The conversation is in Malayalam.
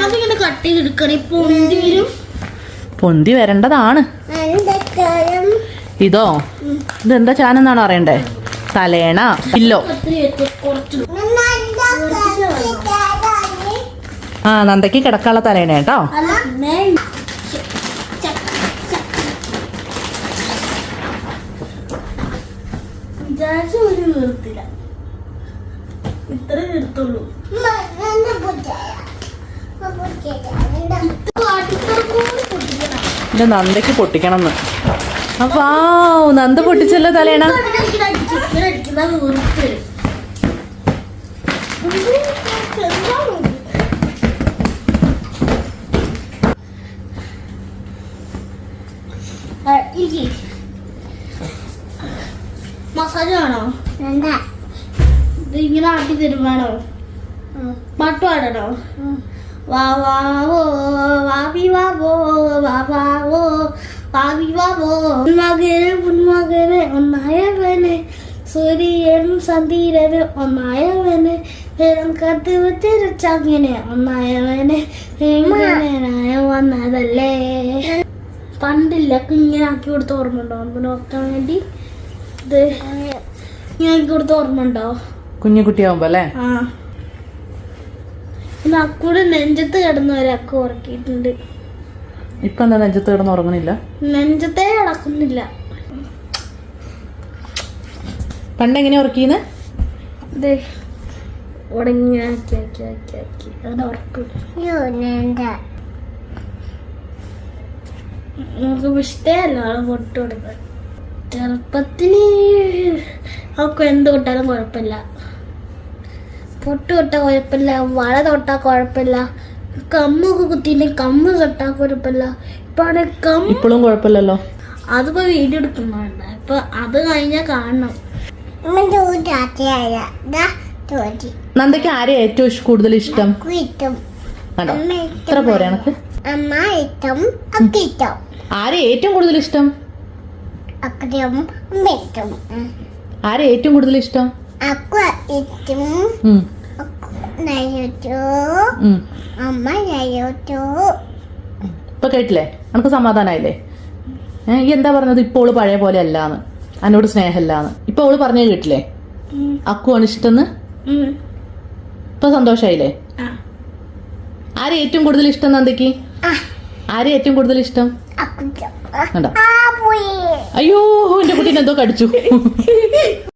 നമ്മളിങ്ങനെ കട്ട് ചെയ്തെടുക്കണം ഇപ്പൊ പൊന്തി വരും. പൊന്തി വരേണ്ടതാണ്. ഇതോ? ഇതെന്താ ചാനെന്നാണ് അറിയണ്ടേ? തലേണ. ഇല്ലോ. ആ നന്ദയ്ക്ക് കിടക്കാനുള്ള തലേണ കേട്ടോ. ഇത്രേ എടുത്തുള്ളൂ ഇത് നന്ദയ്ക്ക് പൊട്ടിക്കണം എന്ന് അപ്പാ നന്ദ പൊട്ടിച്ചല്ലോ തലേണ. മസാജ് വേണോ ഇത് ഇങ്ങനെ ആട്ടി തരും വേണോ പാട്ട് പാടണോ വാ വാ വോ വാവി വാ വോ വാ വാ വോ വാവി വാ വോ മകന് ഒന്നായവന് സൂര്യനും സന്ധ്യരന് ഒന്നായവന് വേണം കത്ത് വെച്ചിരച്ചങ്ങനെ ഒന്നായവന് എങ്ങനെയായ വന്നതല്ലേ. പണ്ടില്ല ഇങ്ങനെ ആക്കി കൊടുത്ത ഓർമ്മ ഉണ്ടോ നമുക്ക് നോക്കാൻ വേണ്ടി? ഇത് ഇങ്ങനെ ആക്കി കൊടുത്ത ഓർമ്മ ഉണ്ടോ കുഞ്ഞു കുട്ടിയാവുമ്പോ അല്ലേ? ആ. അക്കൂടെ നെഞ്ചത്ത് കിടന്ന് വരെ ഉറക്കിയിട്ടുണ്ട്. ഇപ്പൊ എന്താ നെഞ്ചത്ത് കിടന്ന് ഉറങ്ങണില്ല? നെഞ്ചത്തെ കിടക്കുന്നില്ല. പണ്ട് എങ്ങനെ ഉറക്കീന്ന്? ഇത് ഉടങ്ങി ആക്കി ആക്കി ആക്കി ആക്കി. അങ്ങനെ ഉറക്കും. നമുക്ക് ഇഷ്ടമല്ല ആൾ പൊട്ട് കൊടുക്കാൻ. ചെറുപ്പത്തിന് അവൾക്ക് എന്ത് തൊട്ടാലും കുഴപ്പമില്ല. പൊട്ട് തൊട്ടാൽ കുഴപ്പമില്ല വള തൊട്ടാൽ കുഴപ്പമില്ല കമ്മൊക്കെ കുത്തിയില്ലെങ്കിൽ കമ്മ് തൊട്ടാൽ കുഴപ്പമില്ല. ഇപ്പൊ അവിടെ കമ്മ് ഇപ്പോഴും കുഴപ്പമില്ലല്ലോ? അതിപ്പോ വീഡിയോ എടുക്കുന്നുണ്ട് ഇപ്പൊ അത് കഴിഞ്ഞാൽ കാണണം. നന്ദയ്ക്ക് ആരെയാ ഏറ്റവും കൂടുതൽ ഇഷ്ടം? കണ്ടോ? ഇത്ര പോരെ എനക്ക്? അമ്മ ഇഷ്ടം. അക്കിഷ്ടം ആരെ ഏറ്റവും കൂടുതൽ ഇഷ്ടം? ആരെ ഏറ്റവും കൂടുതൽ ഇഷ്ടം? അക്ക അമ്മ ഇപ്പൊ കേട്ടില്ലേ? നമുക്ക് സമാധാനായില്ലേ? ഏഹ് ഈ എന്താ പറഞ്ഞത്? ഇപ്പൊ ഓൾ പഴയ പോലെ അല്ലാന്ന്. എന്നോട് സ്നേഹമല്ലാന്ന്. ഇപ്പൊ ഓൾ പറഞ്ഞേ കേട്ടില്ലേ? അക്കുവാണ് ഇഷ്ടന്ന്. ഇപ്പൊ സന്തോഷായില്ലേ. ആരെ ഏറ്റവും കൂടുതൽ ഇഷ്ടം നന്ദിക്ക് ആരെ ഏറ്റവും കൂടുതൽ ഇഷ്ടം? അയ്യോ എന്റെ കുട്ടീനെ എന്തോ കടിച്ചു.